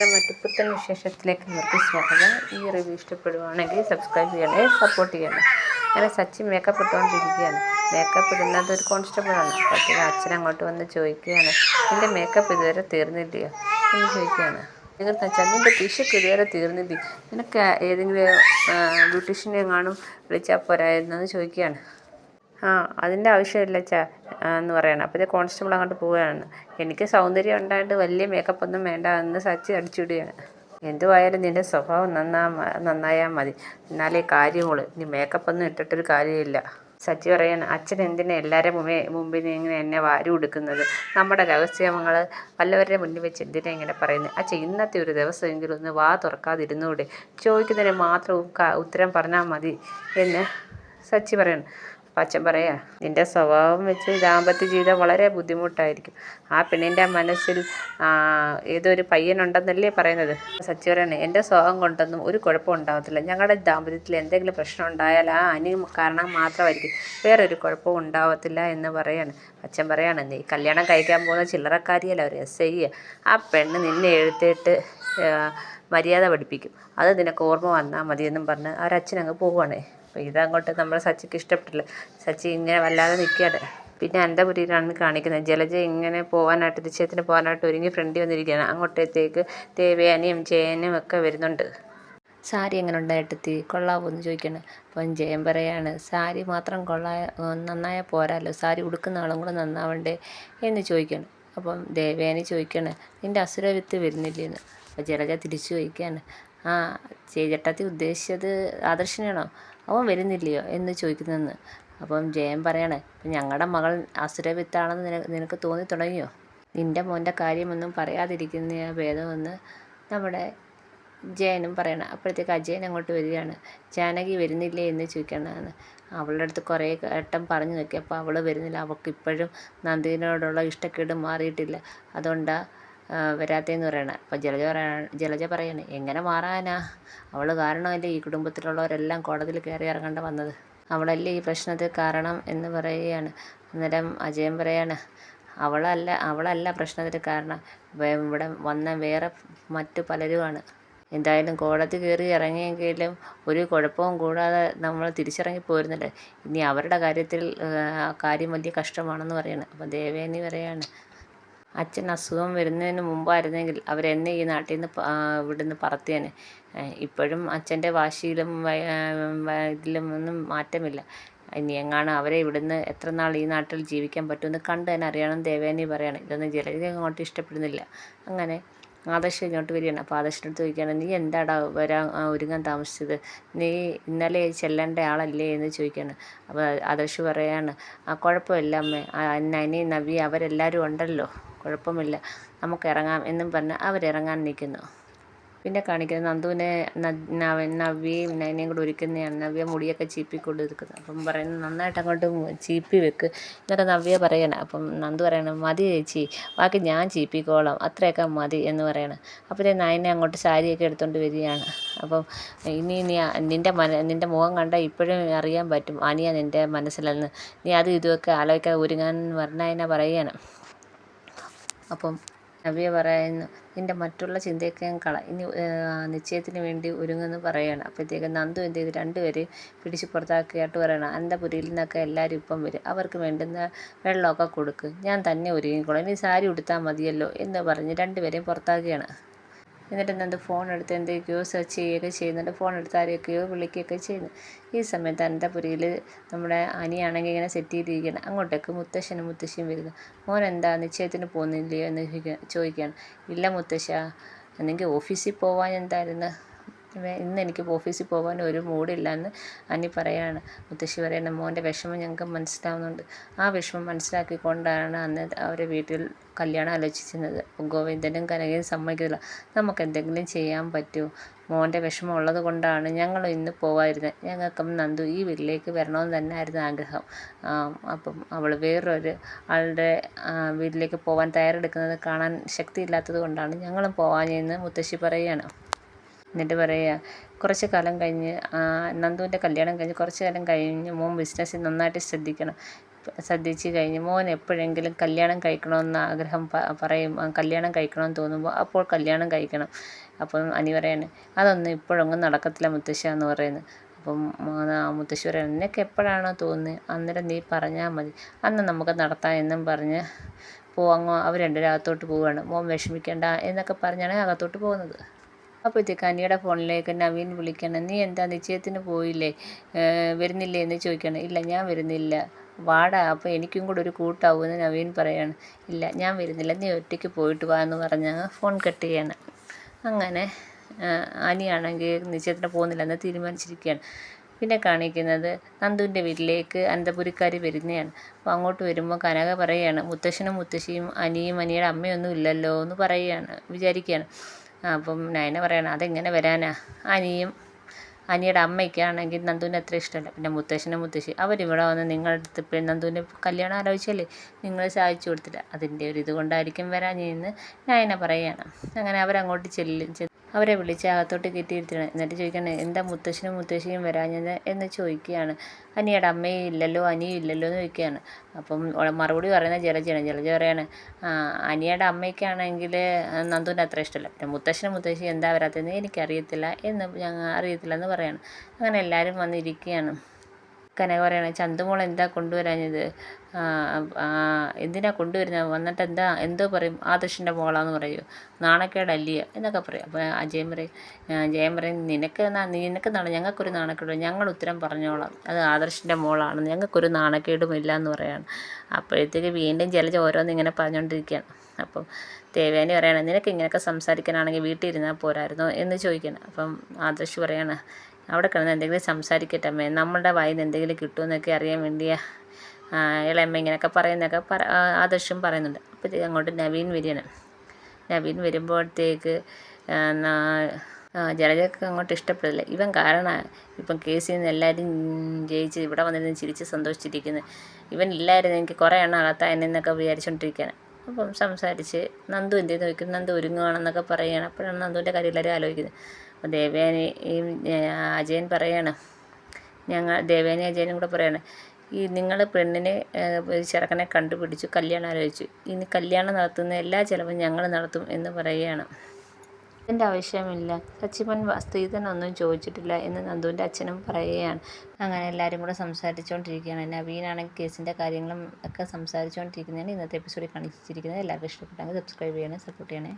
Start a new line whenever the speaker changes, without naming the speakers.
മറ്റു പുത്തൻ വിശേഷത്തിലേക്ക് അവർക്ക് സ്വാഗതം. ഈ റിവ്യൂ ഇഷ്ടപ്പെടുവാണെങ്കിൽ സബ്സ്ക്രൈബ് ചെയ്യണേ സപ്പോർട്ട് ചെയ്യണേ. അങ്ങനെ സച്ചി മേക്കപ്പ് ഇട്ടുകൊണ്ടിരിക്കുകയാണ്. മേക്കപ്പ് ഇടുന്നത് ഒരു കോൺസ്റ്റബിളാണ് അപ്പോഴത്തേക്ക് അച്ഛൻ അങ്ങോട്ട് വന്ന് ചോദിക്കുകയാണ് നിന്റെ മേക്കപ്പ് ഇതുവരെ തീർന്നില്ലയോ? എന്ന് ചോദിക്കുകയാണ്. എന്നിട്ട് വെച്ചാൽ നിന്റെ പിശുക്ക് ഇതുവരെ തീർന്നില്ലേ? നിനക്ക് ഏതെങ്കിലും ബ്യൂട്ടീഷ്യനെ കാണും വിളിച്ചാൽ പോരായിരുന്നു? എന്ന് ചോദിക്കുകയാണ്. ആ അതിന്റെ ആവശ്യമില്ല ചാ എന്ന് പറയണം. അപ്പോഴത്തേക്ക് കോൺസ്റ്റബിൾ അങ്ങോട്ട് പോവുകയാണ്. എനിക്ക് സൗന്ദര്യം ഉണ്ടായിട്ട് വലിയ മേക്കപ്പ് ഒന്നും വേണ്ട എന്ന് സച്ചി അടിച്ചുവിടുകയാണ്. എന്തുവായാലും നിന്റെ സ്വഭാവം നന്നാ നന്നായാൽ മതി. എന്നാലേ കാര്യമുള്ളൂ. നീ മേക്കപ്പ് ഒന്നും ഇട്ടിട്ടൊരു കാര്യമില്ല. സച്ചി പറയാൻ അച്ഛൻ എന്തിനാ എല്ലാവരുടെ മുമ്പേ മുമ്പിൽ നിന്ന് ഇങ്ങനെ എന്നെ വാരി കൊടുക്കുന്നത് നമ്മുടെ രഹസ്യങ്ങൾ വല്ലവരുടെ മുന്നിൽ വെച്ച് എന്തിനാ ഇങ്ങനെ പറയുന്നത്? അച്ഛൻ ഇന്നത്തെ ഒരു ദിവസമെങ്കിലും ഒന്ന് വാ തുറക്കാതിരുന്നൂടെ ചോദിക്കുന്നതിന് മാത്രം ഉത്തരം പറഞ്ഞാൽ മതി എന്ന് സച്ചി പറയണം. അച്ഛൻ പറയാ നിന്റെ സ്വഭാവം വെച്ച് ദാമ്പത്യ ജീവിതം വളരെ ബുദ്ധിമുട്ടായിരിക്കും. ആ പെണ്ണിന്റെ മനസ്സിൽ ഏതൊരു പയ്യനുണ്ടെന്നല്ലേ പറയുന്നത്? സച്ചി പറയണേ എന്റെ സ്വഭാവം കൊണ്ടൊന്നും ഒരു കുഴപ്പം ഉണ്ടാകത്തില്ല ഞങ്ങളുടെ ദാമ്പത്യത്തിൽ എന്തെങ്കിലും പ്രശ്നം ഉണ്ടായാൽ ആ അനി കാരണം മാത്രമായിരിക്കും. വേറൊരു കുഴപ്പവും ഉണ്ടാവത്തില്ല എന്ന് പറയാണ്. അച്ഛൻ പറയാണ് നീ കല്യാണം കഴിക്കാൻ പോകുന്ന ചില്ലറക്കാരിയല്ല ഒരു എസ് ഐ ആ പെണ്ണ് നിന്നെ എഴുത്തിട്ട് മര്യാദ പഠിപ്പിക്കും. അത് നിനക്ക് ഓർമ്മ വന്നാൽ മതിയെന്നും പറഞ്ഞ് അവരച്ഛനങ്ങ് പോവുകയാണേ അപ്പോൾ ഇതങ്ങോട്ട് നമ്മൾ സച്ചിക്ക് ഇഷ്ടപ്പെട്ടില്ല. സച്ചി ഇങ്ങനെ വല്ലാതെ നിൽക്കുകയാണ് പിന്നെ അനന്തപുരിയിലാണ് കാണിക്കുന്നത്. ജലജ ഇങ്ങനെ പോകാനായിട്ട് നിശ്ചയത്തിന് പോകാനായിട്ട് ഒരുങ്ങി ഫ്രണ്ടിൽ വന്നിരിക്കുകയാണ്. അങ്ങോട്ടത്തേക്ക് ദേവയാനിയും ജയനും ഒക്കെ വരുന്നുണ്ട്. സാരി എങ്ങനെ ഉണ്ടായിട്ടെത്തി കൊള്ളാവോ എന്ന് ചോദിക്കണം അപ്പം ജയൻ പറയാണ് സാരി മാത്രം കൊള്ളാ നന്നായ പോരാല്ലോ സാരി ഉടുക്കുന്ന ആളും കൂടെ നന്നാവണ്ടേ? എന്ന് ചോദിക്കണം അപ്പം ദേവയാനി ചോദിക്കണം നിന്റെ അസുരവിത്ത് വരുന്നില്ലേന്ന്? അപ്പം ജലജ തിരിച്ചു ചോദിക്കുകയാണ് ആ ചേച്ചട്ടത്തി ഉദ്ദേശിച്ചത് ആദർശനാണോ അവൻ വരുന്നില്ലയോ എന്ന് ചോദിക്കുന്നതെന്ന് അപ്പം ജയൻ പറയാണ് ഞങ്ങളുടെ മകൾ അസുരവിത്താണെന്ന് നിന നിനക്ക് തോന്നി തുടങ്ങിയോ? നിന്റെ മോന്റെ കാര്യമൊന്നും പറയാതിരിക്കുന്ന ഭേദമെന്ന് നമ്മുടെ ജയനും പറയണം. അപ്പോഴത്തേക്ക് അജയൻ അങ്ങോട്ട് വരികയാണ്. ജാനകി വരുന്നില്ലേ എന്ന് ചോദിക്കണമെന്ന് അവളുടെ അടുത്ത് കുറേ ഘട്ടം പറഞ്ഞു നോക്കി. അപ്പോൾ അവൾ വരുന്നില്ല. അവൾക്ക് ഇപ്പോഴും നന്ദിനോടുള്ള ഇഷ്ടക്കേട് മാറിയിട്ടില്ല. അതുകൊണ്ടാണ് വരാത്തതെന്ന് പറയണ. അപ്പോൾ ജലജ പറയാണ് ജലജ പറയാണ് എങ്ങനെ മാറാനാ? അവൾ കാരണമല്ലേ ഈ കുടുംബത്തിലുള്ളവരെല്ലാം കോടതിയിൽ കയറി ഇറങ്ങേണ്ട വന്നത്? അവളല്ലേ ഈ പ്രശ്നത്തിൽ കാരണം എന്ന് പറയുകയാണ്. അന്നേരം അജയൻ പറയാണ് അവളല്ല അവളല്ല പ്രശ്നത്തിന് കാരണം. ഇവിടെ വന്ന വേറെ മറ്റു പലരുമാണ്. എന്തായാലും കോടതി കയറി ഇറങ്ങിയെങ്കിലും ഒരു കുഴപ്പവും കൂടാതെ നമ്മൾ തിരിച്ചിറങ്ങി പോരുന്നില്ലേ. ഇനി അവരുടെ കാര്യത്തിൽ കാര്യം വലിയ കഷ്ടമാണെന്ന് പറയാണ്. അപ്പോൾ ദേവേനി പറയാണ് അച്ഛൻ അസുഖം വരുന്നതിന് മുമ്പായിരുന്നെങ്കിൽ അവരെന്നെ ഈ നാട്ടിൽ നിന്ന് ഇവിടുന്ന് പറത്തിയേനെ. ഇപ്പോഴും അച്ഛന്റെ വാശിയിലും ഇതിലും ഒന്നും മാറ്റമില്ല. ഇനി എങ്ങാണ് അവരെ ഇവിടുന്ന് എത്ര നാൾ ഈ നാട്ടിൽ ജീവിക്കാൻ പറ്റുമെന്ന് കണ്ട് തന്നെ അറിയണം ദേവേനി പറയണം. ഇതൊന്നും ജലജ അങ്ങോട്ട് ഇഷ്ടപ്പെടുന്നില്ല. അങ്ങനെ ആദർശ് ഇങ്ങോട്ട് വരികയാണ്. അപ്പോൾ ആദർശിന്റെ അടുത്ത് ചോദിക്കുകയാണ് നീ എന്താടാ വരാൻ ഒരുങ്ങാൻ താമസിച്ചത്? നീ ഇന്നലെ ചെല്ലേണ്ട ആളല്ലേ? എന്ന് ചോദിക്കുകയാണ്. അപ്പോൾ ആദർശ് പറയാണ് ആ കുഴപ്പമില്ല അമ്മേ. നനി നവി അവരെല്ലാവരും ഉണ്ടല്ലോ. കുഴപ്പമില്ല. നമുക്ക് ഇറങ്ങാം എന്നും പറഞ്ഞ് അവരിറങ്ങാൻ നിൽക്കുന്നു. പിന്നെ കാണിക്കുന്നത് നന്ദുവിനെ നവ്യയും നയനയും കൂടെ ഒരുക്കുന്നതാണ്. നവ്യ മുടിയൊക്കെ ചീപ്പി കൊണ്ട് നിൽക്കുന്നത് അപ്പം പറയുന്നത് നന്നായിട്ട് അങ്ങോട്ട് ചീപ്പി വെക്ക്. എന്നൊക്കെ നവ്യ പറയണം അപ്പം നന്ദു പറയണം മതി ചേച്ചി ബാക്കി ഞാൻ ചീപ്പിക്കോളാം. അത്രയൊക്കെ മതി എന്ന് പറയണം. അപ്പോഴേ നയനെ അങ്ങോട്ട് സാരിയൊക്കെ എടുത്തുകൊണ്ട് വരികയാണ്. അപ്പം ഇനി നീ നിന്റെ മന നിന്റെ മുഖം കണ്ടാൽ ഇപ്പോഴും അറിയാൻ പറ്റും. അനിയ നിന്റെ മനസ്സിലെന്ന് നീ അത് ഇതുമൊക്കെ ആലോചിക്കാതെ ഒരുങ്ങാൻ പറഞ്ഞതിനെ പറയുകയാണ് അപ്പം നവ്യ പറയുന്നു നിന്റെ മറ്റുള്ള ചിന്തയൊക്കെ കള ഇനി നിശ്ചയത്തിന് വേണ്ടി ഒരുങ്ങുന്നു പറയുകയാണ് അപ്പോഴത്തേക്കും നന്ദു എന്ത് ചെയ്തു? രണ്ടുപേരെയും പിടിച്ച് പുറത്താക്കിയായിട്ട് പറയണം അനന്തപുരിയിൽ നിന്നൊക്കെ എല്ലാവരും ഇപ്പം വരും. അവർക്ക് വേണ്ടുന്ന വെള്ളമൊക്കെ കൊടുക്കും. ഞാൻ തന്നെ ഒരുങ്ങിക്കോളാം. ഇനി സാരി ഉടുത്താൽ മതിയല്ലോ എന്ന് പറഞ്ഞ് രണ്ടുപേരെയും പുറത്താക്കുകയാണ്. എന്നിട്ട് എന്ത് ഫോൺ എടുത്ത് എന്തൊക്കെയോ സെർച്ച് ചെയ്യുകയൊക്കെ ചെയ്യുന്നുണ്ട്. ഫോൺ എടുത്ത് ആരെയൊക്കെയോ വിളിക്കുകയൊക്കെ ചെയ്യുന്നു. ഈ സമയത്ത് അനന്തപുരിയിൽ നമ്മുടെ അനിയാണെങ്കിൽ ഇങ്ങനെ സെറ്റ് ചെയ്തിരിക്കുകയാണ്. അങ്ങോട്ടേക്ക് മുത്തശ്ശനും മുത്തശ്ശിയും വരുന്നു. മോൻ എന്താ നിശ്ചയത്തിന് പോകുന്നില്ലയോ? എന്ന് ചോദിക്കുകയാണ്. ഇല്ല മുത്തശ്ശ എന്നെങ്കിൽ ഓഫീസിൽ പോവാൻ എന്തായിരുന്നു? ഇന്ന് എനിക്ക് ഓഫീസിൽ പോകാൻ ഒരു മൂഡില്ല എന്ന് അനി പറയാണ്. മുത്തശ്ശി പറയുന്ന മോന്റെ വിഷമം ഞങ്ങൾക്ക് മനസ്സിലാവുന്നുണ്ട്. ആ വിഷമം മനസ്സിലാക്കിക്കൊണ്ടാണ് അന്ന് അവരെ വീട്ടിൽ കല്യാണം ആലോചിച്ചിരുന്നത്. ഗോവിന്ദനും കനകയും സമ്മതിക്കില്ല നമുക്ക് എന്തെങ്കിലും ചെയ്യാൻ പറ്റുമോ മോന്റെ വിഷമം ഉള്ളത് കൊണ്ടാണ് ഞങ്ങൾ ഇന്ന് പോവാതിരുന്നത്. ഞങ്ങൾക്കും നന്ദു ഈ വീട്ടിലേക്ക് വരണമെന്ന് തന്നെ ആയിരുന്നു ആഗ്രഹം അപ്പം അവൾ വേറൊരു ആളുടെ വീട്ടിലേക്ക് പോകാൻ തയ്യാറെടുക്കുന്നത് കാണാൻ ശക്തിയില്ലാത്തത് കൊണ്ടാണ് ഞങ്ങളും പോകാഞ്ഞെന്ന് മുത്തശ്ശി പറയുകയാണ് എന്നിട്ട് പറയുക കുറച്ച് കാലം കഴിഞ്ഞ് നന്ദുവിന്റെ കല്യാണം കഴിഞ്ഞ് കുറച്ച് കാലം കഴിഞ്ഞ് മോൻ ബിസിനസ്സിൽ നന്നായിട്ട് ശ്രദ്ധിക്കണം. ശ്രദ്ധിച്ച് കഴിഞ്ഞ് മോൻ എപ്പോഴെങ്കിലും കല്യാണം കഴിക്കണമെന്ന് ആഗ്രഹം പറയും. കല്യാണം കഴിക്കണമെന്ന് തോന്നുമ്പോൾ അപ്പോൾ കല്യാണം കഴിക്കണം. അപ്പം അനി പറയാണ് അതൊന്നും ഇപ്പോഴൊന്നും നടക്കത്തില്ല മുത്തശ്ശ എന്ന് പറയുന്നു. അപ്പം മുത്തശ്ശി പറയാണ് നിനക്ക് എപ്പോഴാണോ തോന്നുന്നത് അന്നേരം നീ പറഞ്ഞാൽ മതി. അന്ന് നമുക്ക് നടത്താം എന്നും പറഞ്ഞ് പോവാങ്ങോ അവർ രണ്ടുപേരും അകത്തോട്ട് പോവുകയാണ് മോൻ വിഷമിക്കേണ്ട എന്നൊക്കെ പറഞ്ഞാണ് അകത്തോട്ട് പോകുന്നത്. അപ്പോഴത്തേക്ക് അനിയുടെ ഫോണിലേക്ക് നവീൻ വിളിക്കണം. നീ എന്താ നിശ്ചയത്തിന് പോയില്ലേ? വരുന്നില്ലേ? എന്ന് ചോദിക്കണം. ഇല്ല ഞാൻ വരുന്നില്ല. വാടാ അപ്പോൾ എനിക്കും കൂടെ ഒരു കൂട്ടാവുമെന്ന് നവീൻ പറയാണ്. ഇല്ല ഞാൻ വരുന്നില്ല. നീ ഒറ്റയ്ക്ക് പോയിട്ട് വാ എന്ന് പറഞ്ഞ് ഫോൺ കട്ട് ചെയ്യണം. അങ്ങനെ അനിയാണെങ്കിൽ നിശ്ചയത്തിന് പോകുന്നില്ലെന്ന് തീരുമാനിച്ചിരിക്കുകയാണ്. പിന്നെ കാണിക്കുന്നത് നന്ദുവിന്റെ വീട്ടിലേക്ക് അനന്തപുരിക്കാർ വരുന്നതാണ്. അപ്പോൾ അങ്ങോട്ട് വരുമ്പോൾ കനക പറയുകയാണ് മുത്തശ്ശനും മുത്തശ്ശിയും അനിയും അനിയുടെ അമ്മയൊന്നും ഇല്ലല്ലോ എന്ന് പറയുകയാണ് വിചാരിക്കുകയാണ്. അപ്പം നയന പറയണം അതെങ്ങനെ വരാനാ? അനിയും അനിയുടെ അമ്മയ്ക്കാണെങ്കിൽ നന്ദുവിനെ അത്ര ഇഷ്ടമല്ല. പിന്നെ മുത്തശ്ശനും മുത്തശ്ശി അവരിവിടെ വന്ന് നിങ്ങളുടെ അടുത്ത് ഇപ്പോഴും നന്ദുവിന്റെ കല്യാണം ആലോചിച്ചല്ലേ? നിങ്ങൾ സാധിച്ചു കൊടുത്തില്ല. അതിന്റെ ഒരു ഇത് കൊണ്ടായിരിക്കും ഇന്ന് നയന പറയുകയാണ് അങ്ങനെ അവരങ്ങോട്ട് ചെല്ലും അവരെ വിളിച്ച് അകത്തോട്ട് കയറ്റിയിരുത്തണം എന്നിട്ട് ചോദിക്കണേ എന്താ മുത്തശ്ശനും മുത്തശ്ശിയും വരാഞ്ഞത്? എന്ന് ചോദിക്കുകയാണ്. അനിയുടെ അമ്മയും ഇല്ലല്ലോ അനിയും ഇല്ലല്ലോ എന്ന് ചോദിക്കുകയാണ്. അപ്പം മറുപടി പറയുന്നത് ജലജയാണ്. ജലജ പറയാണ് അനിയുടെ അമ്മയ്ക്കാണെങ്കിൽ നന്ദുവിന്റെ അത്ര ഇഷ്ടമല്ല. പിന്നെ മുത്തശ്ശനും മുത്തശ്ശി എന്താ വരാത്തതെന്ന് എനിക്കറിയത്തില്ല എന്ന് ഞങ്ങൾ അറിയത്തില്ല എന്ന് പറയാണ്. അങ്ങനെ എല്ലാവരും വന്നിരിക്കുകയാണ്. കനക പറയണേ ചന്തുമോൾ എന്താ കൊണ്ടുവരാഞ്ഞത്? എന്തിനാ കൊണ്ടുവരുന്നത് വന്നിട്ട് എന്താ എന്തോ പറയും ആദർശിന്റെ മോളാന്ന് പറയൂ. നാണക്കേടല്ലേ? എന്നൊക്കെ പറയും. അപ്പോൾ അജയൻ പറയും ജയൻ പറയും നിനക്ക് നിനക്ക് നാണ ഞങ്ങൾക്കൊരു നാണക്കേട് ഞങ്ങൾ ഉത്തരം പറഞ്ഞോളാം. അത് ആദർശിന്റെ മോളാണ്. ഞങ്ങൾക്കൊരു നാണക്കേടുമില്ല എന്ന് പറയാണ്. അപ്പോഴത്തേക്ക് വീണ്ടും ജലജ ഓരോന്ന് ഇങ്ങനെ പറഞ്ഞുകൊണ്ടിരിക്കുകയാണ് അപ്പം ദേവേനി പറയണം നിനക്ക് ഇങ്ങനെയൊക്കെ സംസാരിക്കാനാണെങ്കിൽ വീട്ടിൽ ഇരുന്നാൽ പോരായിരുന്നോ? എന്ന് ചോദിക്കണം അപ്പം ആദർശ് പറയാണ് അവിടെ കിടന്ന് എന്തെങ്കിലും സംസാരിക്കട്ടെ അമ്മേ. നമ്മളുടെ വായിൽ നിന്ന് എന്തെങ്കിലും കിട്ടുമെന്നൊക്കെ അറിയാൻ വേണ്ടിയാ ഇളയമ്മ ഇങ്ങനെയൊക്കെ പറയുന്നൊക്കെ പറ ആദർശം പറയുന്നുണ്ട്. അപ്പോഴത്തേക്ക് അങ്ങോട്ട് നവീൻ വരികയാണ്. നവീൻ വരുമ്പോഴത്തേക്ക് ജലജക്ക് അങ്ങോട്ട് ഇഷ്ടപ്പെടില്ല. ഇവൻ കാരണം ഇപ്പം കേസിൽ നിന്ന് എല്ലാവരും ജയിച്ച് ഇവിടെ വന്നിരുന്ന് ചിരിച്ച് സന്തോഷിച്ചിരിക്കുന്നത് ഇവൻ ഇല്ലായിരുന്നു എനിക്ക് കുറേ എണ്ണം അകത്തായെന്നൊക്കെ വിചാരിച്ചുകൊണ്ടിരിക്കുകയാണ് അപ്പം സംസാരിച്ച് നന്ദു എന്ത് ചെയ്ത്? നോക്കും നന്ദു ഒരുങ്ങുകയാണെന്നൊക്കെ പറയുകയാണ് അപ്പോഴാണ് നന്ദുവിന്റെ കാര്യം എല്ലാവരും ആലോചിക്കുന്നത്. അപ്പോൾ ദേവേനി ഈ അജയൻ പറയാണ്. ഞങ്ങൾ ദേവേനി അജയനും കൂടെ പറയാണ്. ഈ നിങ്ങൾ പെണ്ണിനെ ചെറുക്കനെ കണ്ടുപിടിച്ചു കല്യാണം ആലോചിച്ചു. ഇനി കല്യാണം നടത്തുന്ന എല്ലാ ചിലവും ഞങ്ങൾ നടത്തും എന്ന് പറയുകയാണ് അതിന്റെ ആവശ്യമില്ല. സച്ചിമൻ സ്ത്രീധനൊന്നും ചോദിച്ചിട്ടില്ല എന്ന് നന്ദുവിന്റെ അച്ഛനും പറയുകയാണ്. അങ്ങനെ എല്ലാവരും കൂടെ സംസാരിച്ചുകൊണ്ടിരിക്കുകയാണ്. നവീനാണെങ്കിൽ കേസിന്റെ കാര്യങ്ങളും ഒക്കെ സംസാരിച്ചുകൊണ്ടിരിക്കുന്നതാണ് ഇന്നത്തെ എപ്പിസോഡിൽ കാണിച്ചിരിക്കുന്നത്. എല്ലാവർക്കും ഇഷ്ടപ്പെട്ടെങ്കിൽ സബ്സ്ക്രൈബ് ചെയ്യണേ സപ്പോർട്ട് ചെയ്യണേ.